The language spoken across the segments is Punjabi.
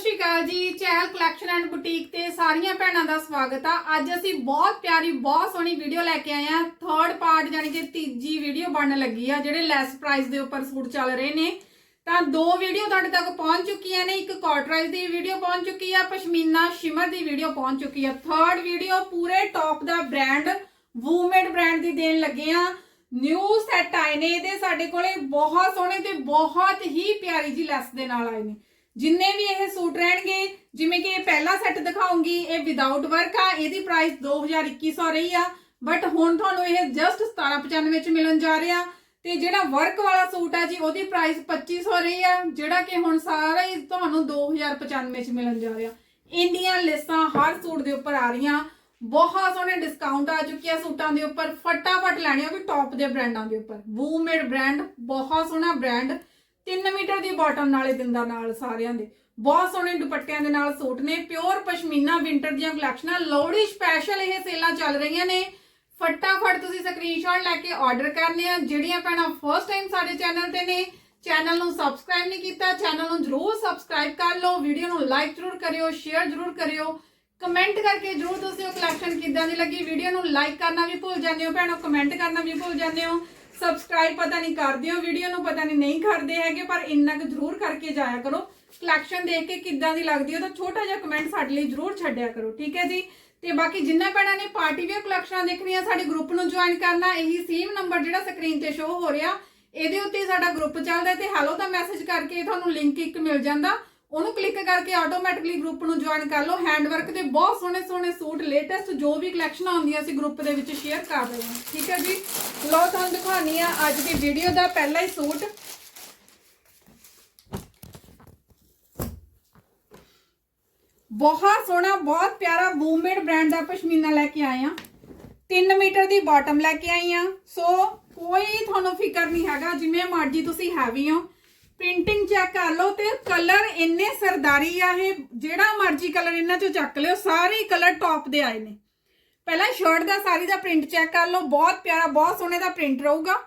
ਸ਼੍ਰੀ ਅਕਾਲ ਜੀ, ਚਹਿਲ ਕਲੈਕਸ਼ਨ ਐਂਡ ਬੁਟੀਕ ਤੇ ਸਾਰੀਆਂ ਭੈਣਾਂ ਦਾ ਸਵਾਗਤ ਆ। ਅੱਜ ਅਸੀਂ ਬਹੁਤ ਪਿਆਰੀ, ਬਹੁਤ ਸੋਹਣੀ ਵੀਡੀਓ ਲੈ ਕੇ ਆਏ ਆ। ਥਰਡ ਪਾਰਟ ਯਾਨੀ ਕਿ ਤੀਜੀ ਵੀਡੀਓ ਬਣਨ ਲੱਗੀ ਆ, ਜਿਹੜੇ ਲੈਸ ਪ੍ਰਾਈਸ ਦੇ ਉੱਪਰ ਸੂਟ ਚੱਲ ਰਹੇ ਨੇ। ਤਾਂ ਦੋ ਵੀਡੀਓ ਤੁਹਾਡੇ ਤੱਕ ਪਹੁੰਚ ਚੁੱਕੀਆਂ ਨੇ, ਇੱਕ ਕਾਟਰਾਈਜ਼ ਦੀ ਵੀਡੀਓ ਪਹੁੰਚ ਚੁੱਕੀ ਆ, ਪਸ਼ਮੀਨਾ ਸ਼ਿਮਰ ਦੀ ਵੀਡੀਓ ਪਹੁੰਚ ਚੁੱਕੀ ਆ। ਥਰਡ ਵੀਡੀਓ ਪੂਰੇ ਟੌਪ ਦਾ ਬ੍ਰਾਂਡ ਵੂਮੇਡ ਬ੍ਰਾਂਡ ਦੀ ਦੇਣ ਲੱਗੇ ਆ। ਨਿਊ ਸੈਟ ਆਏ ਨੇ, ਇਹਦੇ ਸਾਡੇ ਕੋਲੇ ਬਹੁਤ ਸੋਹਣੇ ਤੇ ਬਹੁਤ ਹੀ ਪਿਆਰੀ ਜੀ ਲੈਸ ਦੇ ਨਾਲ ਆਏ ਨੇ। ਜਿੰਨੇ ਵੀ ਇਹ ਸੂਟ ਰਹਿਣਗੇ, ਜਿਵੇਂ ਕਿ ਇਹ ਪਹਿਲਾ ਸੈੱਟ ਦਿਖਾਉਂਗੀ, ਇਹ ਵਿਦਆਊਟ ਵਰਕ ਆ, ਇਹਦੀ ਪ੍ਰਾਈਸ 2100 ਰਹੀ ਆ। ਬਟ ਹੁਣ ਤੁਹਾਨੂੰ ਇਹ ਜਸਟ 1795 ਵਿੱਚ ਮਿਲਣ ਜਾ ਰਿਹਾ। ਤੇ ਜਿਹੜਾ ਵਰਕ ਵਾਲਾ ਸੂਟ ਆ ਜੀ, ਉਹਦੀ ਪ੍ਰਾਈਸ 2500 ਰਹੀ ਆ, ਜਿਹੜਾ ਕਿ ਹੁਣ ਸਾਰਾ ਹੀ ਤੁਹਾਨੂੰ 2095 ਵਿੱਚ ਮਿਲਣ ਜਾ ਰਿਹਾ। ਇੰਡੀਅਨ ਲਿਸਟਾਂ ਹਰ ਸੂਟ ਦੇ ਉੱਪਰ ਆ ਰਹੀਆਂ। ਬਹੁਤ ਸੋਹਣੇ ਡਿਸਕਾਊਂਟ ਆ ਚੁੱਕਿਆ ਸੂਟਾਂ ਦੇ ਉੱਪਰ। ਫਟਾਫਟ ਲੈਣੇ ਹੋ ਵੀ ਟੌਪ ਦੇ ਬ੍ਰਾਂਡਾਂ ਦੇ ਉੱਪਰ। ਵੂਮੇਡ ਬ੍ਰਾਂਡ ਬਹੁਤ ਸੋਹਣਾ ਬ੍ਰਾਂਡ 3 ਮੀਟਰ ਦੀ ਬਾਟਮ ਨਾਲੇ ਦਿੰਦਾ ਨਾਲ ਸਾਰਿਆਂ ਦੇ। ਬਹੁਤ ਸੋਹਣੇ ਦੁਪੱਟਿਆਂ ਦੇ ਨਾਲ ਸੂਟ ਨੇ, ਪਿਓਰ ਪਸ਼ਮੀਨਾ ਵਿੰਟਰ ਦੀਆਂ ਕਲੈਕਸ਼ਨਾਂ ਲੋਹੜੀ ਸਪੈਸ਼ਲ ਇਹ ਸੇਲਾਂ ਚੱਲ ਰਹੀਆਂ ਨੇ। ਫਟਾਫਟ ਤੁਸੀਂ ਸਕਰੀਨਸ਼ਾਟ ਲੈ ਕੇ ਆਰਡਰ ਕਰਨੇ ਆ। ਜਿਹੜੀਆਂ ਭੈਣਾਂ ਫਸਟ ਟਾਈਮ ਸਾਡੇ ਚੈਨਲ ਤੇ ਨੇ ਚੈਨਲ ਨੂੰ ਸਬਸਕ੍ਰਾਈਬ ਨਹੀਂ ਕੀਤਾ ਚੈਨਲ ਨੂੰ ਜਰੂਰ ਸਬਸਕ੍ਰਾਈਬ ਕਰ ਲਓ। ਵੀਡੀਓ ਨੂੰ ਲਾਈਕ ਜਰੂਰ ਕਰਿਓ ਸ਼ੇਅਰ ਜਰੂਰ ਕਰਿਓ। ਕਮੈਂਟ ਕਰਕੇ ਜਰੂਰ ਤੁਸੀਂ ਉਹ ਕਲੈਕਸ਼ਨ ਕਿੱਦਾਂ ਦੀ ਲੱਗੀ? ਵੀਡੀਓ ਨੂੰ ਲਾਈਕ ਕਰਨਾ ਵੀ ਭੁੱਲ ਜਾਂਦੇ ਹੋ, ਭੈਣੋ ਕਮੈਂਟ ਕਰਨਾ ਵੀ ਭੁੱਲ ਜਾਂਦੇ ਹੋ। ਸਬਸਕ੍ਰਾਈਬ ਪਤਾ ਨਹੀਂ ਕਰਦੇ ਹੋ ਵੀਡੀਓ ਨੂੰ ਪਤਾ ਨਹੀਂ ਨਹੀਂ ਕਰਦੇ ਹੈਗੇ, ਪਰ ਇੰਨਾ ਕੁ ਜਰੂਰ ਕਰਕੇ ਜਾਇਆ ਕਰੋ। ਕਲੈਕਸ਼ਨ ਦੇਖ ਕੇ ਕਿੱਦਾਂ ਦੀ ਲੱਗਦੀ ਉਹਦਾ ਛੋਟਾ ਜਿਹਾ ਕਮੈਂਟ ਸਾਡੇ ਲਈ ਜਰੂਰ ਛੱਡਿਆ ਕਰੋ, ਠੀਕ ਹੈ ਜੀ? ਤੇ ਬਾਕੀ ਜਿੰਨਾ ਭੈਣਾਂ ਨੇ ਪਾਰਟੀ ਵੇਅਰ ਕਲੈਕਸ਼ਨਾਂ ਦੇਖਣੀਆਂ, ਸਾਡੇ ਗਰੁੱਪ ਨੂੰ ਜੁਆਇਨ ਕਰਨਾ, ਇਹੀ ਸੇਮ ਨੰਬਰ ਜਿਹੜਾ ਸਕਰੀਨ ਤੇ ਸ਼ੋ ਹੋ ਰਿਹਾ, ਇਹਦੇ ਉੱਤੇ ਸਾਡਾ ਗਰੁੱਪ ਚੱਲਦਾ ਤੇ ਹੈਲੋ ਦਾ ਮੈਸੇਜ ਕਰਕੇ ਤੁਹਾਨੂੰ ਲਿੰਕ ਇੱਕ ਮਿਲ ਜਾਂਦਾ। ਉਹਨੂੰ ਕਲਿੱਕ ਕਰਕੇ ਆਟੋਮੈਟਿਕਲੀ ਗਰੁੱਪ ਨੂੰ ਜੁਆਇਨ ਕਰ ਲਓ। ਹੈਂਡਵਰਕ ਦੇ ਬਹੁਤ ਸੋਹਣੇ ਸੋਹਣੇ ਸੂਟ ਲੇਟੈਸਟ ਜੋ ਵੀ ਕਲੈਕਸ਼ਨਾਂ ਆਉਂਦੀਆਂ ਅਸੀਂ ਗਰੁੱਪ ਦੇ ਵਿੱਚ ਸ਼ੇਅਰ ਕਰ ਰਹੇ ਹਾਂ। ਠੀਕ ਹੈ ਜੀ? ਲੋ ਤੁਹਾਨੂੰ ਦਿਖਾਉਣੀ ਆ ਅੱਜ ਦੀ ਵੀਡੀਓ ਦਾ ਪਹਿਲਾ ਹੀ ਸੂਟ। ਬਹੁਤ ਸੋਹਣਾ, ਬਹੁਤ ਪਿਆਰਾ ਬੂਮੇਡ ਬ੍ਰਾਂਡ ਦਾ ਪਸ਼ਮੀਨਾ ਲੈ ਕੇ ਆਏ ਆ 3 ਮੀਟਰ ਦੀ ਬਾਟਮ ਲੈ ਕੇ ਆਈ ਆ ਸੋ ਕੋਈ ਤੁਹਾਨੂੰ ਫਿਕਰ ਨਹੀਂ ਹੈਗਾ, ਜਿਵੇਂ ਮਰਜ਼ੀ ਤੁਸੀਂ ਹੈਵੀ ਹੋ। ਪ੍ਰਿੰਟਿੰਗ ਚੈੱਕ ਕਰ ਲਓ ਤੇ ਕਲਰ ਇੰਨੇ ਸਰਦਾਰੀ ਆ ਇਹ, ਜਿਹੜਾ ਮਰਜ਼ੀ ਕਲਰ ਇਹਨਾਂ ਚੋਂ ਚੱਕ ਲਿਓ, ਸਾਰੇ ਕਲਰ ਟੌਪ ਦੇ ਆਏ ਨੇ। ਪਹਿਲਾਂ ਸ਼ਰਟ ਦਾ, ਸਾਰੀ ਦਾ ਪ੍ਰਿੰਟ ਚੈੱਕ ਕਰ ਲਓ, ਬਹੁਤ ਪਿਆਰਾ, ਬਹੁਤ ਸੋਹਣੇ ਦਾ ਪ੍ਰਿੰਟ ਰਹੂਗਾ।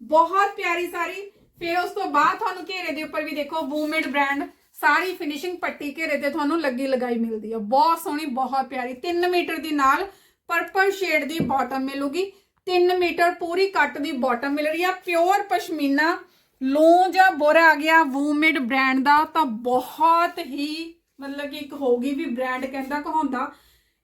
ਬਹੁਤ ਪਿਆਰੀ ਸਾਰੀ। ਫਿਰ ਉਸ ਤੋਂ ਬਾਅਦ ਤੁਹਾਨੂੰ ਘੇਰੇ ਦੇ ਉੱਪਰ ਵੀ ਦੇਖੋ ਵੂਮੇਡ ਬ੍ਰਾਂਡ ਸਾਰੀ ਫਿਨਿਸ਼ਿੰਗ ਪੱਟੀ ਘੇਰੇ ਤੇ ਤੁਹਾਨੂੰ ਲੱਗੀ ਲਗਾਈ ਮਿਲਦੀ ਹੈ ਬਹੁਤ ਸੋਹਣੀ, ਬਹੁਤ ਪਿਆਰੀ। 3 ਮੀਟਰ ਦੀ ਨਾਲ ਪਰਪਲ ਸ਼ੇਡ ਦੀ ਬਾਟਮ ਮਿਲੂਗੀ। 3 ਮੀਟਰ ਪੂਰੀ ਕੱਟ ਦੀ ਬਾਟਮ ਮਿਲ ਰਹੀ ਆ। ਪਿਓਰ ਪਸ਼ਮੀਨਾ ਲੂੰ ਜਾਂ ਬੋਰਾ ਆ ਗਿਆ ਵੂਮੇਡ ਬ੍ਰਾਂਡ ਦਾ, ਤਾਂ ਬਹੁਤ ਹੀ ਮਤਲਬ ਕਿ ਇੱਕ ਹੋਗੀ ਵੀ ਬ੍ਰਾਂਡ ਕਹਿੰਦਾ ਕਹਾਉਂਦਾ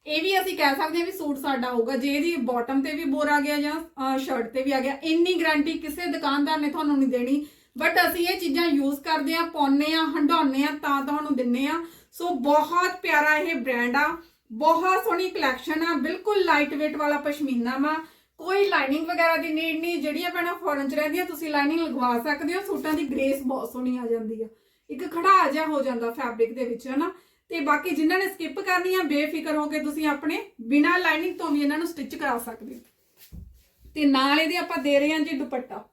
ਇਹ ਵੀ ਅਸੀਂ ਕਹਿ ਸਕਦੇ ਹਾਂ ਵੀ ਸੂਟ ਸਾਡਾ ਹੋਊਗਾ। ਜੇ ਇਹਦੀ ਬਾਟਮ ਤੇ ਵੀ ਬੋਰ ਆ ਗਿਆ ਜਾਂ ਸ਼ਰਟ ਤੇ ਵੀ ਆ ਗਿਆ, ਇੰਨੀ ਗਾਰੰਟੀ ਕਿਸੇ ਦੁਕਾਨਦਾਰ ਨੇ ਤੁਹਾਨੂੰ ਨਹੀਂ ਦੇਣੀ। ਬਟ ਅਸੀਂ ਇਹ ਚੀਜ਼ਾਂ ਯੂਜ਼ ਕਰਦੇ ਆ ਪਾਉਨੇ ਆ ਹੰਡਾਉਨੇ ਆ ਤਾਂ ਤੁਹਾਨੂੰ ਦਿੰਨੇ ਆ ਸੋ ਬਹੁਤ ਪਿਆਰਾ ਇਹ ਬ੍ਰਾਂਡ ਆ। ਬਹੁਤ ਸੋਹਣੀ ਕਲੈਕਸ਼ਨ ਆ। ਬਿਲਕੁਲ ਲਾਈਟ weight ਵਾਲਾ ਪਸ਼ਮੀਨਾ ਵਾ। ਕੋਈ ਲਾਈਨਿੰਗ ਵਗੈਰਾ ਦੀ ਨੀਡ ਨਹੀਂ, ਜਿਹੜੀਆਂ ਭੈਣਾਂ ਫੋਰਨ ਚ ਰਹਿੰਦੀਆਂ, ਤੁਸੀਂ ਲਾਈਨਿੰਗ ਲਗਵਾ ਸਕਦੇ ਹੋ, ਸੂਟਾਂ ਦੀ ਗ੍ਰੇਸ ਬਹੁਤ ਸੋਹਣੀ ਆ ਜਾਂਦੀ ਆ। ਇੱਕ ਖੜਾ ਜਿਹਾ ਹੋ ਜਾਂਦਾ ਫੈਬਰਿਕ ਦੇ ਵਿੱਚ, ਹਨਾ? ਤੇ ਬਾਕੀ ਜਿਨ੍ਹਾਂ ਨੇ ਸਕਿਪ ਕਰਨੀ ਆ, ਬੇਫਿਕਰ ਹੋ ਕੇ ਤੁਸੀਂ ਆਪਣੇ ਬਿਨਾਂ ਲਾਈਨਿੰਗ ਤੋਂ ਵੀ ਇਹਨਾਂ ਨੂੰ ਸਟਿਚ ਕਰਾ ਸਕਦੇ ਹੋ। ਤੇ ਨਾਲ ਇਹਦੇ ਆਪਾਂ ਦੇ ਰਹੇ ਹਾਂ ਜੀ ਦੁਪੱਟਾ।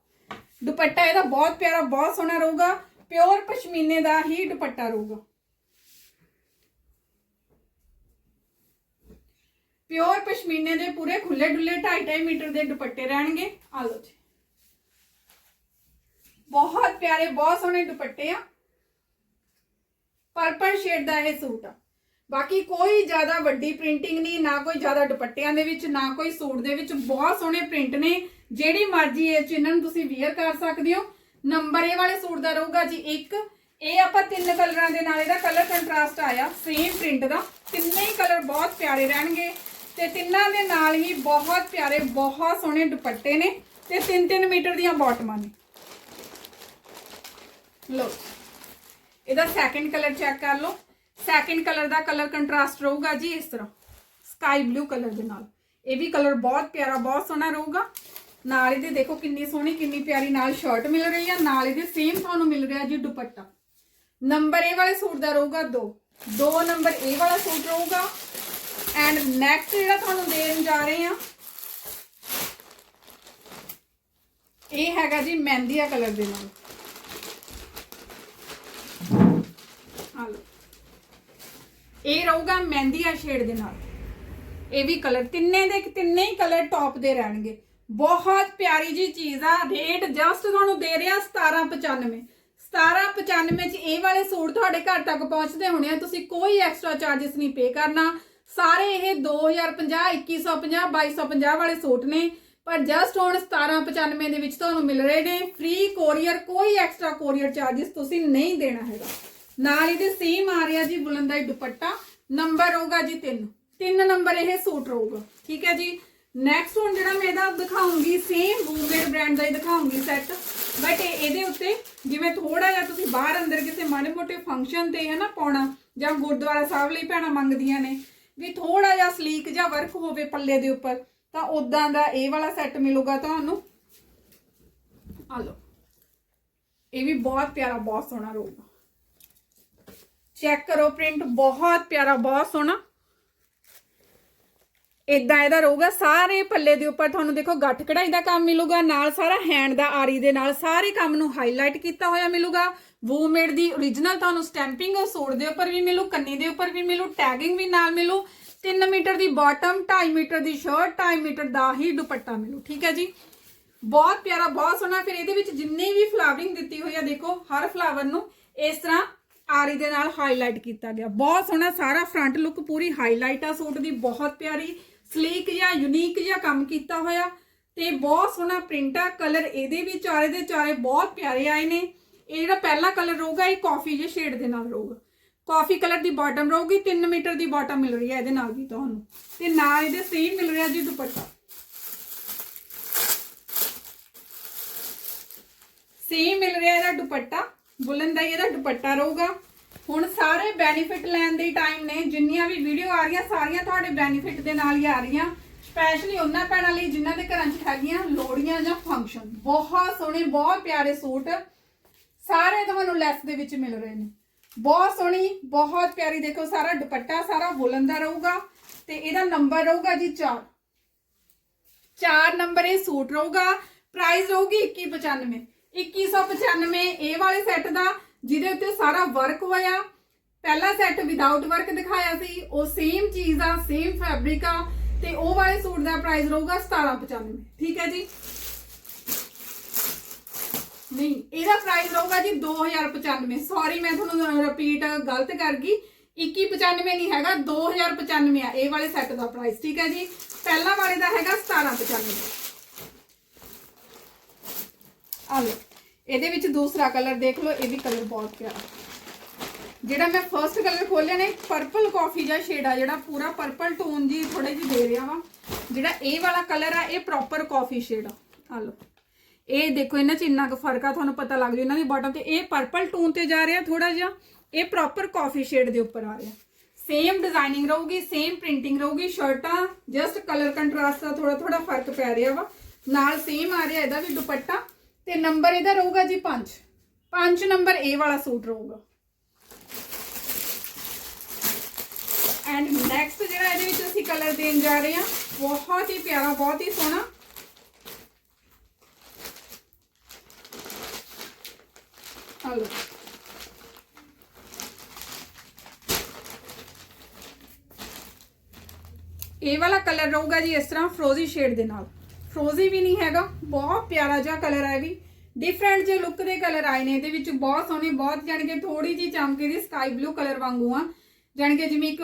ਦੁਪੱਟਾ ਇਹਦਾ ਬਹੁਤ ਪਿਆਰਾ, ਬਹੁਤ ਸੋਹਣਾ ਰਹੂਗਾ ਪਿਓਰ ਪਸ਼ਮੀਨੇ ਦਾ ਹੀ ਦੁਪੱਟਾ ਰਹੂਗਾ। ਪਿਓਰ ਪਸ਼ਮੀਨੇ ਦੇ ਪੂਰੇ ਖੁੱਲੇ ਡੁੱਲੇ 2.5 ਮੀਟਰ ਦੇ ਦੁਪੱਟੇ ਰਹਿਣਗੇ। ਆ ਲਓ ਜੀ। ਬਹੁਤ ਪਿਆਰੇ, ਬਹੁਤ ਸੋਹਣੇ ਦੁਪੱਟੇ ਆ। ਪਰਪਲ ਸ਼ੇਡ ਦਾ ਇਹ ਸੂਟ ਆ। ਬਾਕੀ ਕੋਈ ਜ਼ਿਆਦਾ ਵੱਡੀ ਪ੍ਰਿੰਟਿੰਗ ਨਹੀਂ, ਨਾ ਕੋਈ ਜ਼ਿਆਦਾ ਦੁਪੱਟਿਆਂ ਦੇ ਵਿੱਚ, ਨਾ ਕੋਈ ਸੂਟ ਦੇ ਵਿੱਚ। ਬਹੁਤ ਸੋਹਣੇ ਪ੍ਰਿੰਟ ਨੇ। ਜਿਹੜੀ ਮਰਜ਼ੀ ਇਹ ਚ ਇਹਨਾਂ ਨੂੰ ਤੁਸੀਂ ਵੇਅਰ ਕਰ ਸਕਦੇ ਹੋ। ਨੰਬਰ ਇਹ ਵਾਲੇ ਸੂਟ ਦਾ ਰਹੂਗਾ ਜੀ ਇੱਕ। ਇਹ ਆਪਾਂ ਤਿੰਨ ਕਲਰਾਂ ਦੇ ਨਾਲ ਇਹਦਾ ਕਲਰ ਕੰਟਰਾਸਟ ਆਇਆ ਸੇਮ ਪ੍ਰਿੰਟ ਦਾ। ਤਿੰਨੇ ਹੀ ਕਲਰ ਬਹੁਤ ਪਿਆਰੇ ਰਹਿਣਗੇ। ਤੇ ਤਿੰਨਾਂ ਦੇ ਨਾਲ ਹੀ ਬਹੁਤ ਪਿਆਰੇ, ਬਹੁਤ ਸੋਹਣੇ ਦੁਪੱਟੇ ਨੇ ਤੇ 3-3 ਮੀਟਰ ਦੀਆਂ ਬਾਟਮਾਂ ਨੇ। ਲੋ ਇਹਦਾ ਸੈਕੰਡ ਕਲਰ ਚੈੱਕ ਕਰ ਲਓ। ਸੈਕੰਡ ਕਲਰ ਦਾ ਕਲਰ ਕੰਟਰਾਸਟ ਰਹੂਗਾ ਜੀ ਇਸ ਤਰ੍ਹਾਂ। ਸਕਾਈ ਬਲੂ ਕਲਰ ਦੇ ਨਾਲ। ਇਹ ਵੀ ਕਲਰ ਬਹੁਤ ਪਿਆਰਾ, ਬਹੁਤ ਸੋਹਣਾ ਰਹੂਗਾ। ਨਾਲ ਇਹਦੇ ਦੇਖੋ ਕਿੰਨੀ ਸੋਹਣੀ, ਕਿੰਨੀ ਪਿਆਰੀ ਨਾਲ ਸ਼ਰਟ ਮਿਲ ਰਹੀ ਆ। ਨਾਲ ਇਹਦੇ ਸੇਮ ਤੁਹਾਨੂੰ ਮਿਲ ਰਿਹਾ ਜੀ ਦੁਪੱਟਾ। ਨੰਬਰ ਇਹ ਵਾਲੇ ਸੂਟ ਦਾ ਰਹੂਗਾ 2 2 ਨੰਬਰ ਇਹ ਵਾਲਾ ਸੂਟ ਰਹੂਗਾ। ਐਂਡ ਨੈਕਸਟ ਜਿਹੜਾ ਤੁਹਾਨੂੰ ਦੇਣ ਜਾ ਰਹੇ ਆ ਇਹ ਹੈਗਾ ਜੀ ਮਹਿੰਦੀਆ ਕਲਰ ਦੇ ਨਾਲ। ਇਹ ਰਹੂਗਾ ਮਹਿੰਦੀਆ ਸ਼ੇਡ ਦੇ ਨਾਲ। ਇਹ ਵੀ ਕਲਰ ਤਿੰਨੇ ਦੇ, ਤਿੰਨੇ ਹੀ ਕਲਰ ਟੌਪ ਦੇ ਰਹਿਣਗੇ। ਬਹੁਤ ਪਿਆਰੀ ਜੀ ਚੀਜ਼ ਆ ਰੇਟ ਜਸਟ ਤੁਹਾਨੂੰ ਦੇ ਰਿਹਾ 1795 1795 ਚ ਇਹ ਵਾਲੇ ਸੂਟ ਤੁਹਾਡੇ ਘਰ ਤੱਕ ਪਹੁੰਚਦੇ ਹੋਣੇ ਆ, ਤੁਸੀਂ ਕੋਈ ਐਕਸਟਰਾ ਚਾਰजेस ਨਹੀਂ ਪੇ ਕਰਨਾ। ਸਾਰੇ ਇਹ 2050 2150 2250 ਵਾਲੇ ਸੂਟ ਨੇ। ਪਰ ਜਸਟ ਹੁਣ 1795 ਦੇ ਵਿੱਚ ਤੁਹਾਨੂੰ ਮਿਲ ਰਹੇ ਨੇ। ਫ੍ਰੀ ਕੋਰੀਅਰ ਕੋਈ ਐਕਸਟਰਾ ਕੋਰੀਅਰ ਚਾਰजेस ਤੁਸੀਂ ਨਹੀਂ ਦੇਣਾ ਹੈਗਾ। ਨਾਲ ਇਹਦੇ ਸੇਮ ਆ ਰਿਹਾ ਜੀ ਬੁਲੰਦਾਈ ਦੁਪੱਟਾ। ਨੰਬਰ ਹੋਊਗਾ ਜੀ 3 ਤਿੰਨ ਨੰਬਰ ਇਹ ਸੂਟ ਰਹੂਗਾ। ਠੀਕ ਹੈ ਜੀ? ਨੈਕਸਟ ਹੁਣ ਜਿਹੜਾ ਮੈਂ ਇਹਦਾ ਦਿਖਾਉਂਗੀ ਸੇਮ ਬੂਮੇਡ ਬ੍ਰਾਂਡ ਦਾ ਹੀ ਦਿਖਾਉਂਗੀ ਸੈੱਟ ਬਟ ਇਹਦੇ ਉੱਤੇ ਜਿਵੇਂ ਥੋੜਾ ਜਿਹਾ ਤੁਸੀਂ ਬਾਹਰ ਅੰਦਰ ਕਿਸੇ ਮਾੜੇ ਮੋਟੇ ਫੰਕਸ਼ਨ ਤੇ ਹੈ ਨਾ ਪਾਉਣਾ ਜਾਂ ਗੁਰਦੁਆਰਾ ਸਾਹਿਬ ਲਈ ਭੈਣਾਂ ਮੰਗਦੀਆਂ ਨੇ ਵੀ ਥੋੜਾ ਜਿਹਾ ਸਲੀਕ ਜਾਂ ਵਰਕ ਹੋਵੇ ਪੱਲੇ ਦੇ ਉੱਪਰ, ਤਾਂ ਉਦਾਂ ਦਾ ਇਹ ਵਾਲਾ ਸੈੱਟ ਮਿਲੂਗਾ ਤੁਹਾਨੂੰ। ਆ ਲਓ। ਇਹ ਵੀ ਬਹੁਤ ਪਿਆਰਾ, ਬਹੁਤ ਸੋਹਣਾ ਰਹੂਗਾ ਚੈੱਕ ਕਰੋ ਪ੍ਰਿੰਟ ਬਹੁਤ ਪਿਆਰਾ, ਬਹੁਤ ਸੋਹਣਾ। ਇਦਾਂ ਇਹਦਾ ਰਹੂਗਾ, ਸਾਰੇ ਪੱਲੇ ਦੇ ਉੱਪਰ ਤੁਹਾਨੂੰ ਦੇਖੋ ਗੱਠ ਕਢਾਈ ਦਾ ਕੰਮ ਮਿਲੂਗਾ, ਨਾਲ ਸਾਰਾ ਹੈਂਡ ਦਾ ਆਰੀ ਦੇ ਨਾਲ ਸਾਰੇ ਕੰਮ ਨੂੰ ਹਾਈਲਾਈਟ ਕੀਤਾ ਹੋਇਆ ਮਿਲੂਗਾ। ਵੂਮੇਡ ਦੀ origignal ਤੁਹਾਨੂੰ ਸਟੈਂਪਿੰਗ ਸੂਟ ਦੇ ਉੱਪਰ ਵੀ ਮਿਲੂ, ਕੰਨੀ ਦੇ ਉੱਪਰ ਵੀ ਮਿਲੂ ਟੈਗਿੰਗ ਵੀ ਨਾਲ ਮਿਲੂ। 3 ਮੀਟਰ ਦੀ ਬਾਟਮ 2.5 ਮੀਟਰ ਦੀ ਸ਼ਰਟ 2.5 ਮੀਟਰ ਦਾ ਹੀ ਦੁਪੱਟਾ ਮਿਲੂ, ਠੀਕ ਹੈ ਜੀ? ਬਹੁਤ ਪਿਆਰਾ, ਬਹੁਤ ਸੋਹਣਾ, ਫਿਰ ਇਹਦੇ ਵਿੱਚ ਜਿੰਨੀ ਵੀ ਫਲਾਵਰਿੰਗ ਦਿੱਤੀ ਹੋਈ ਆ, ਦੇਖੋ, ਹਰ ਫਲਾਵਰ ਨੂੰ ਇਸ ਤਰ੍ਹਾਂ ਆਰੀ ਦੇ ਨਾਲ ਹਾਈਲਾਈਟ ਕੀਤਾ ਗਿਆ। ਬਹੁਤ ਸੋਹਣਾ, ਸਾਰਾ ਫਰੰਟ ਲੁੱਕ ਪੂਰੀ ਹਾਈਲਾਈਟ ਆ ਸੂਟ ਦੀ, ਬਹੁਤ ਪਿਆਰੀ। ਸਲੀਕ ਜਾਂ ਯੂਨੀਕ ਜਿਹਾ ਕੰਮ ਕੀਤਾ ਹੋਇਆ ਤੇ ਬਹੁਤ ਸੋਹਣਾ ਪ੍ਰਿੰਟ ਆ ਕਲਰ ਇਹਦੇ ਵੀ ਚਾਰੇ ਦੇ ਚਾਰੇ ਬਹੁਤ ਪਿਆਰੇ ਆਏ ਨੇ। ਇਹ ਜਿਹੜਾ ਪਹਿਲਾ ਕਲਰ ਰਹੂਗਾ, ਇਹ ਕਾਫੀ ਜਿਹੇ ਸ਼ੇਡ ਦੇ ਨਾਲ ਰਹੂਗਾ। ਕਾਫੀ ਕਲਰ ਦੀ ਬਾਟਮ ਰਹੂਗੀ 3 ਮੀਟਰ ਦੀ ਬਾਟਮ ਮਿਲ ਰਹੀ ਹੈ ਇਹਦੇ ਨਾਲ ਵੀ ਤੁਹਾਨੂੰ। ਤੇ ਨਾਲ ਇਹਦੇ ਸੇਮ ਮਿਲ ਰਿਹਾ ਜੀ ਦੁਪੱਟਾ। ਸੇਮ ਮਿਲ ਰਿਹਾ ਇਹਦਾ ਦੁਪੱਟਾ ਬੁਲਨ ਦਾ ਇਹਦਾ ਦੁਪੱਟਾ ਰਹੂਗਾ। ਹੁਣ ਸਾਰੇ ਬੈਨੀਫਿਟ ਲੈਣ ਦੇ ਟਾਈਮ ਨੇ, ਜਿੰਨੀਆਂ ਵੀ ਵੀਡੀਓ ਆ ਰਹੀਆਂ, ਸਾਰੀਆਂ ਤੁਹਾਡੇ ਬੈਨੀਫਿਟ ਦੇ ਨਾਲ ਹੀ ਆ ਰਹੀਆਂ। ਸਪੈਸ਼ਲੀ ਉਹਨਾਂ ਭੈਣਾਂ ਲਈ ਜਿਨ੍ਹਾਂ ਦੇ ਘਰਾਂ 'ਚ ਹੈਗੀਆਂ ਲੋੜੀਆਂ ਜਾਂ ਫੰਕਸ਼ਨ ਬਹੁਤ ਸੋਹਣੇ, ਬਹੁਤ ਪਿਆਰੇ ਸੂਟ ਸਾਰੇ ਤੁਹਾਨੂੰ ਲੈਸ ਦੇ ਵਿੱਚ ਮਿਲ ਰਹੇ ਨੇ। ਬਹੁਤ ਸੋਹਣੀ, ਬਹੁਤ ਪਿਆਰੀ, ਦੇਖੋ ਸਾਰਾ ਦੁਪੱਟਾ ਸਾਰਾ ਵੁਲਨ ਦਾ ਰਹੂਗਾ ਤੇ ਇਹਦਾ ਨੰਬਰ ਰਹੂਗਾ ਜੀ 4 ਚਾਰ ਨੰਬਰ ਇਹ ਸੂਟ ਰਹੂਗਾ। ਪ੍ਰਾਈਸ ਰਹੂਗੀ 2195 2195 ਇਹ ਵਾਲੇ ਸੈੱਟ ਦਾ ਜਿਹਦੇ ਉੱਤੇ ਸਾਰਾ ਵਰਕ ਹੋਇਆ। ਪਹਿਲਾ ਸੈੱਟ ਵਿਦਆਊਟ ਵਰਕ ਦਿਖਾਇਆ ਸੀ। ਉਹ ਸੇਮ ਚੀਜ਼ ਆ ਸੇਮ ਫੈਬਰਿਕ ਆ, ਤੇ ਉਹ ਵਾਲੇ ਸੂਟ ਦਾ ਪ੍ਰਾਈਸ ਰਹੂਗਾ 1795 ਠੀਕ ਹੈ ਜੀ? ਨਹੀਂ, ਇਹਦਾ ਪ੍ਰਾਈਸ ਰਹੂਗਾ ਜੀ 2095 ਸੌਰੀ ਮੈਂ ਤੁਹਾਨੂੰ ਰਿਪੀਟ ਗਲਤ ਕਰ ਗਈ। 2195 ਨਹੀਂ ਹੈਗਾ 2095 ਆ। ਇਹ ਵਾਲੇ ਸੈੱਟ ਦਾ ਪ੍ਰਾਈਸ ਠੀਕ ਹੈ ਜੀ? ਪਹਿਲਾ ਵਾਲੇ ਦਾ ਹੈਗਾ 1795 ਆ ਲਓ। ਇਹਦੇ ਵਿੱਚ ਦੂਸਰਾ ਕਲਰ ਦੇਖ ਲਓ, ਇਹ ਵੀ ਕਲਰ ਬਹੁਤ ਪਿਆਰਾ। ਜਿਹੜਾ ਮੈਂ ਫਰਸਟ ਕਲਰ ਖੋਲਿਆ ਨੇ ਪਰਪਲ ਕਾਫੀ ਜਿਹਾ ਸ਼ੇਡ ਆ ਜਿਹੜਾ, ਪੂਰਾ ਪਰਪਲ ਟੋਨ ਜੀ ਥੋੜੇ ਜਿਹੀ ਦੇ ਰਿਹਾ ਵਾ। ਜਿਹੜਾ ਇਹ ਵਾਲਾ ਕਲਰ ਆ, ਇਹ ਪ੍ਰੋਪਰ ਕਾਫੀ ਸ਼ੇਡ ਆ। ਆ ਲਓ। ਇਹ ਦੇਖੋ, ਇਹਨਾਂ ਚ ਇੰਨਾ ਕੁ ਫ਼ਰਕ ਆ, ਤੁਹਾਨੂੰ ਪਤਾ ਲੱਗ ਜੂ ਇਹਨਾਂ ਦੀ ਬਾਟਮ ਤੇ ਇਹ ਪਰਪਲ ਟੋਨ ਤੇ ਜਾ ਰਿਹਾ ਥੋੜਾ ਜਿਹਾ, ਇਹ ਪ੍ਰੋਪਰ ਕਾਫੀ ਸ਼ੇਡ ਦੇ ਉੱਪਰ ਆ ਰਿਹਾ। ਸੇਮ ਡਿਜ਼ਾਈਨਿੰਗ ਰਹੂਗੀ ਸੇਮ ਪ੍ਰਿੰਟਿੰਗ ਰਹੂਗੀ ਸ਼ਰਟਾਂ ਜਸਟ ਕਲਰ ਕੰਟਰਾਸਟ ਦਾ ਥੋੜਾ ਥੋੜਾ ਫ਼ਰਕ ਪੈ ਰਿਹਾ ਵਾ। ਨਾਲ ਸੇਮ ਆ ਰਿਹਾ ਇਹਦਾ ਵੀ ਦੁਪੱਟਾ। ਤੇ ਨੰਬਰ ਇਹਦਾ ਰਹੂਗਾ ਜੀ 5 5 ਨੰਬਰ ਇਹ ਵਾਲਾ ਸੂਟ ਰਹੂਗਾ। ਐਂਡ ਨੈਕਸਟ ਜਿਹੜਾ ਇਹਦੇ ਵਿੱਚ ਅਸੀਂ ਕਲਰ ਦੇਣ ਜਾ ਰਹੇ ਹਾਂ, ਬਹੁਤ ਹੀ ਪਿਆਰਾ, ਬਹੁਤ ਹੀ ਸੋਹਣਾ। ਹਲੋ ਇਹ ਵਾਲਾ ਕਲਰ ਰਹੂਗਾ ਜੀ ਇਸ ਤਰ੍ਹਾਂ ਫਰੋਜ਼ੀ ਸ਼ੇਡ ਦੇ ਨਾਲ। ਫਰੋਜ਼ੀ ਵੀ ਨਹੀਂ ਹੈਗਾ, ਬਹੁਤ ਪਿਆਰਾ ਜਿਹਾ ਕਲਰ ਹੈ ਵੀ। ਡਿਫਰੈਂਟ ਜੇ ਲੁੱਕ ਦੇ ਕਲਰ ਆਏ ਨੇ, ਇਹਦੇ ਵਿੱਚ ਬਹੁਤ ਸੋਹਣੇ, ਬਹੁਤ ਜਾਣੀ ਕਿ ਥੋੜੀ ਜੀ ਚਮਕੇ ਦੀ ਸਕਾਈ ਬਲੂ ਕਲਰ ਵਾਂਗੂ ਆ। ਜਾਣੀ ਕਿ ਜਿਵੇਂ ਇੱਕ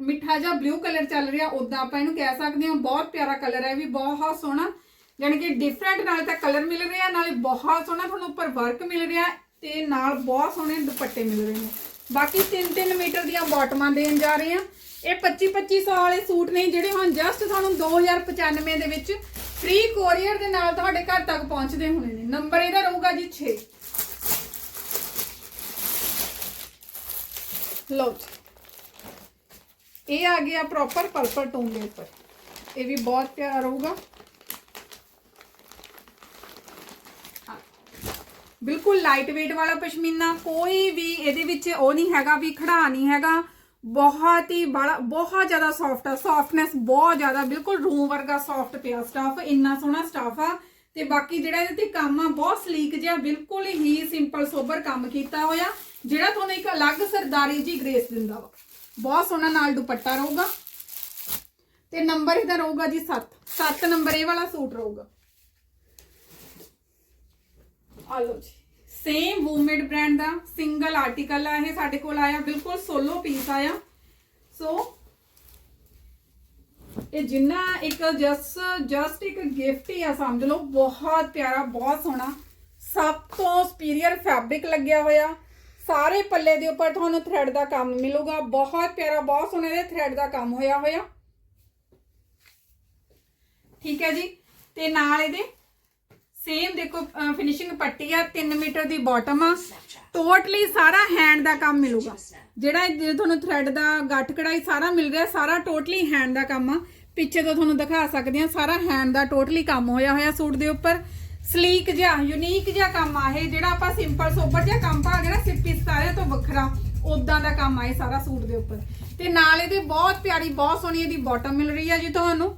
ਮਿੱਠਾ ਜਿਹਾ ਬਲੂ ਕਲਰ ਚੱਲ ਰਿਹਾ ਉਦਾਂ ਆਪਾਂ ਇਹਨੂੰ ਕਹਿ ਸਕਦੇ ਹਾਂ, ਬਹੁਤ ਪਿਆਰਾ ਕਲਰ ਹੈ ਇਹ ਵੀ ਬਹੁਤ ਸੋਹਣਾ। ਜਾਣੀ ਕਿ ਡਿਫਰੈਂਟ ਨਾਲ ਤਾਂ ਕਲਰ ਮਿਲ ਰਿਹਾ ਨਾਲੇ ਬਹੁਤ ਸੋਹਣਾ ਤੁਹਾਨੂੰ ਉੱਪਰ ਵਰਕ ਮਿਲ ਰਿਹਾ ਤੇ ਨਾਲ ਬਹੁਤ ਸੋਹਣੇ ਦੁਪੱਟੇ ਮਿਲ ਰਹੇ ਨੇ। ਬਾਕੀ 3-3 ਮੀਟਰ ਦੀਆਂ ਬਾਟਮਾਂ ਦੇਣ ਜਾ ਰਹੇ ਆ। ਇਹ 25-2500 ਵਾਲੇ ਸੂਟ ਨੇ, ਜਿਹੜੇ ਹੁਣ ਜਸਟ ਤੁਹਾਨੂੰ 2095 ਦੇ ਵਿੱਚ ਫ੍ਰੀ ਕੋਰੀਅਰ ਦੇ ਨਾਲ ਤੁਹਾਡੇ ਘਰ ਤੱਕ ਪਹੁੰਚਦੇ ਹੋਣੇ ਨੇ। ਨੰਬਰ ਇਹਦਾ ਰਹੂਗਾ ਜੀ 6 ਲਓ ਜੀ। ਇਹ ਆ ਗਿਆ ਪ੍ਰੋਪਰ ਪਰਪਲ ਟੋਨ ਦੇ ਉੱਪਰ। ਇਹ ਵੀ ਬਹੁਤ ਪਿਆਰਾ ਰਹੂਗਾ। ਬਿਲਕੁਲ ਲਾਈਟ weight ਵਾਲਾ ਪਸ਼ਮੀਨਾ, ਕੋਈ ਵੀ ਇਹਦੇ ਵਿੱਚ ਉਹ ਨਹੀਂ ਹੈਗਾ ਵੀ ਖੜਾ ਨਹੀਂ ਹੈਗਾ। ਬਹੁਤ ਹੀ ਬੜਾ ਬਹੁਤ ਜ਼ਿਆਦਾ ਸੌਫਟ ਆ ਸੌਫਟਨੈਸ ਬਹੁਤ ਜ਼ਿਆਦਾ, ਬਿਲਕੁਲ ਰੂਮ ਵਰਗਾ ਸੌਫਟ ਪਿਆ ਸਟਾਫ ਇੰਨਾ ਸੋਹਣਾ ਸਟਾਫ ਆ। ਤੇ ਬਾਕੀ ਜਿਹੜਾ ਇਹਦੇ ਤੇ ਕੰਮ ਆ, ਬਹੁਤ ਸਲੀਕ ਜਿਹਾ, ਬਿਲਕੁਲ ਹੀ ਸਿੰਪਲ ਸੋਬਰ ਕੰਮ ਕੀਤਾ ਹੋਇਆ, ਜਿਹੜਾ ਤੁਹਾਨੂੰ ਇੱਕ ਅਲੱਗ ਸਰਦਾਰੀ ਜੀ ਗ੍ਰੇਸ ਦਿੰਦਾ ਵਾ। ਬਹੁਤ ਸੋਹਣਾ ਨਾਲ ਦੁਪੱਟਾ ਰਹੂਗਾ। ਤੇ ਨੰਬਰ ਇਹਦਾ ਰਹੂਗਾ ਜੀ 7 7 ਨੰਬਰ ਇਹ ਵਾਲਾ ਸੂਟ ਰਹੂਗਾ। ਆ ਲਓ ਜੀ। ਸੇਮ ਵੂਮੇਡ ਬ੍ਰਾਂਡ ਦਾ ਸਿੰਗਲ ਆਰਟੀਕਲ ਆ ਇਹ ਸਾਡੇ ਕੋਲ ਆਇਆ, ਬਿਲਕੁਲ ਸੋਲੋ ਪੀਸ ਆਇਆ। ਸੋ ਇਹ ਜਿੰਨਾ ਇੱਕ ਜਸ ਜਸਟ ਇੱਕ ਗਿਫਟ ਹੀ ਆ, ਸਮਝ ਲਓ, ਬਹੁਤ ਪਿਆਰਾ, ਬਹੁਤ ਸੋਹਣਾ। ਸਭ ਤੋਂ ਸੁਪੀਰੀਅਰ ਫੈਬਰਿਕ ਲੱਗਿਆ ਹੋਇਆ। ਸਾਰੇ ਪੱਲੇ ਦੇ ਉੱਪਰ ਤੁਹਾਨੂੰ ਥ੍ਰੈਡ ਦਾ ਕੰਮ ਮਿਲੂਗਾ। ਬਹੁਤ ਪਿਆਰਾ, ਬਹੁਤ ਸੋਹਣਾ ਇਹਦੇ ਥ੍ਰੈਡ ਦਾ ਕੰਮ ਹੋਇਆ ਹੋਇਆ। ਠੀਕ ਹੈ ਜੀ? ਤੇ ਨਾਲ ਇਹਦੇ ਸੇਮ ਦੇਖੋ ਫਿਨਿਸ਼ਿੰਗ ਪੱਟੀ ਆ 3 ਮੀਟਰ ਦੀ ਬਾਟਮ ਆ। ਟੋਟਲੀ ਸਾਰਾ ਹੈਂਡ ਦਾ ਕੰਮ ਮਿਲੂਗਾ। ਜਿਹੜਾ ਤੁਹਾਨੂੰ ਥ੍ਰੈਡ ਦਾ ਗੱਠ ਕਢਾਈ ਸਾਰਾ ਮਿਲ ਰਿਹਾ ਸਾਰਾ ਟੋਟਲੀ ਹੈਂਡ ਦਾ ਕੰਮ ਆ। ਪਿੱਛੇ ਤੋਂ ਤੁਹਾਨੂੰ ਦਿਖਾ ਸਕਦੇ ਆ, ਸਾਰਾ ਹੈਂਡ ਦਾ ਟੋਟਲੀ ਕੰਮ ਹੋਇਆ ਹੋਇਆ ਸੂਟ ਦੇ ਉੱਪਰ। ਸਲੀਕ ਜਿਹਾ ਯੂਨੀਕ ਜਿਹਾ ਕੰਮ ਆ ਇਹ, ਜਿਹੜਾ ਆਪਾਂ ਸਿੰਪਲ ਸੋਬਰ ਜਿਹਾ ਕੰਮ ਭਾਲਦੇ ਨਾ ਸਿੱਪੀ ਸਾਰੇ ਤੋਂ ਵੱਖਰਾ ਉਦਾਂ ਦਾ ਕੰਮ ਆਏ ਸਾਰਾ ਸੂਟ ਦੇ ਉੱਪਰ। ਤੇ ਨਾਲ ਇਹਦੇ ਬਹੁਤ ਪਿਆਰੀ, ਬਹੁਤ ਸੋਹਣੀ ਇਹਦੀ ਬਾਟਮ ਮਿਲ ਰਹੀ ਹੈ ਜੀ ਤੁਹਾਨੂੰ।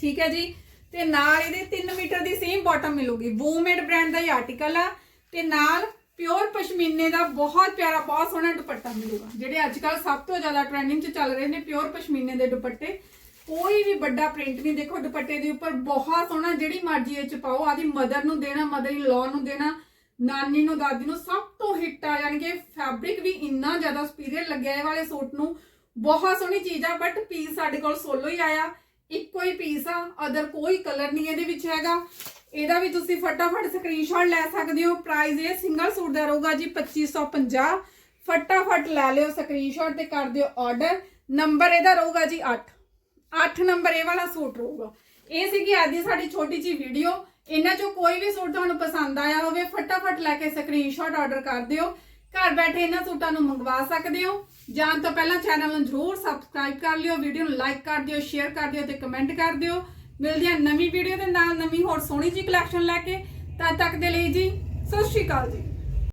ਠੀਕ ਹੈ ਜੀ? ਤੇ ਨਾਲ ਇਹਦੇ 3 ਮੀਟਰ ਦੀ ਸੇਮ ਬਾਟਮ ਮਿਲੂਗੀ। ਵੂਮੇਡ ਬ੍ਰਾਂਡ ਦਾ ਹੀ ਆਰਟੀਕਲ ਆ ਤੇ ਨਾਲ ਪਿਓਰ ਪਸ਼ਮੀਨੇ ਦਾ ਬਹੁਤ ਪਿਆਰਾ, ਬਹੁਤ ਸੋਹਣਾ ਦੁਪੱਟਾ ਮਿਲੂਗਾ, ਜਿਹੜੇ ਅੱਜ ਕੱਲ ਸਭ ਤੋਂ ਜ਼ਿਆਦਾ ਟ੍ਰੈਂਡਿੰਗ 'ਚ ਚੱਲ ਰਹੇ ਨੇ ਪਿਓਰ ਪਸ਼ਮੀਨੇ ਦੇ ਦੁਪੱਟੇ। ਕੋਈ ਵੀ ਵੱਡਾ ਪ੍ਰਿੰਟ ਨਹੀਂ, ਦੇਖੋ ਦੁਪੱਟੇ ਦੇ ਉੱਪਰ ਬਹੁਤ ਸੋਹਣਾ, ਜਿਹੜੀ ਮਰਜ਼ੀ ਇਹ ਚ ਪਾਓ, ਆਦੀ ਮਦਰ ਨੂੰ ਦੇਣਾ ਮਦਰ ਇਨ ਲਾਅ ਨੂੰ ਦੇਣਾ, ਨਾਨੀ ਨੂੰ, ਦਾਦੀ ਨੂੰ, ਸਭ ਤੋਂ ਹਿੱਟ ਆ ਜਾਣਗੇ ਫੈਬਰਿਕ ਵੀ ਇੰਨਾ ਜ਼ਿਆਦਾ ਸੁਪੀਰੀਅਰ ਲੱਗਿਆ ਇਹ ਵਾਲੇ ਸੂਟ ਨੂੰ। ਬਹੁਤ ਸੋਹਣੀ ਚੀਜ਼ ਆ ਬਟ ਪੀਸ ਸਾਡੇ ਕੋਲ ਸੋਲੋ ਹੀ ਆਇਆ। ਇੱਕੋ ਹੀ ਪੀਸ ਆ ਅਦਰ ਕੋਈ ਕਲਰ ਨਹੀਂ ਇਹਦੇ ਵਿੱਚ ਹੈਗਾ। ਇਹਦਾ ਵੀ ਤੁਸੀਂ ਫਟਾਫਟ ਸਕਰੀਨਸ਼ਾਟ ਲੈ ਸਕਦੇ ਹੋ ਪ੍ਰਾਈਸ ਇਹ ਸਿੰਗਲ ਸੂਟ ਦਾ ਰਹੂਗਾ ਜੀ 2550 ਫਟਾਫਟ ਲੈ ਲਿਓ ਸਕਰੀਨਸ਼ਾਟ ਤੇ ਕਰ ਦਿਓ ਆਰਡਰ ਨੰਬਰ ਇਹਦਾ ਰਹੂਗਾ ਜੀ 8 8 ਨੰਬਰ ਇਹ ਵਾਲਾ ਸੂਟ ਰਹੂਗਾ। ਇਹ ਸੀਗੀ ਅੱਜ ਦੀ ਸਾਡੀ ਛੋਟੀ ਜੀ ਵੀਡੀਓ ਇਹਨਾਂ ਚੋਂ ਕੋਈ ਵੀ ਸੂਟ ਤੁਹਾਨੂੰ ਪਸੰਦ ਆਇਆ ਹੋਵੇ, ਫਟਾਫਟ ਲੈ ਕੇ ਸਕਰੀਨਸ਼ਾਟ ਆਰਡਰ ਕਰ ਦਿਓ। ਘਰ ਬੈਠੇ ਇਹਨਾਂ ਸੂਟਾਂ ਨੂੰ ਮੰਗਵਾ ਸਕਦੇ ਹੋ। ਜਾਣ ਤੋਂ ਪਹਿਲਾਂ ਚੈਨਲ ਨੂੰ ਜਰੂਰ ਸਬਸਕ੍ਰਾਈਬ ਕਰ ਲਿਓ ਵੀਡੀਓ ਨੂੰ ਲਾਈਕ ਕਰ ਦਿਓ ਸ਼ੇਅਰ ਕਰ ਦਿਓ ਤੇ ਕਮੈਂਟ ਕਰ ਦਿਓ। ਮਿਲਦੇ ਹਾਂ ਨਵੀਂ ਵੀਡੀਓ ਦੇ ਨਾਲ ਨਵੀਂ ਹੋਰ ਸੋਹਣੀ ਜੀ ਕਲੈਕਸ਼ਨ ਲੈ ਕੇ। ਤਦ ਤੱਕ ਦੇ ਲਈ ਜੀ, ਸਤਿ ਸ਼੍ਰੀ ਅਕਾਲ ਜੀ।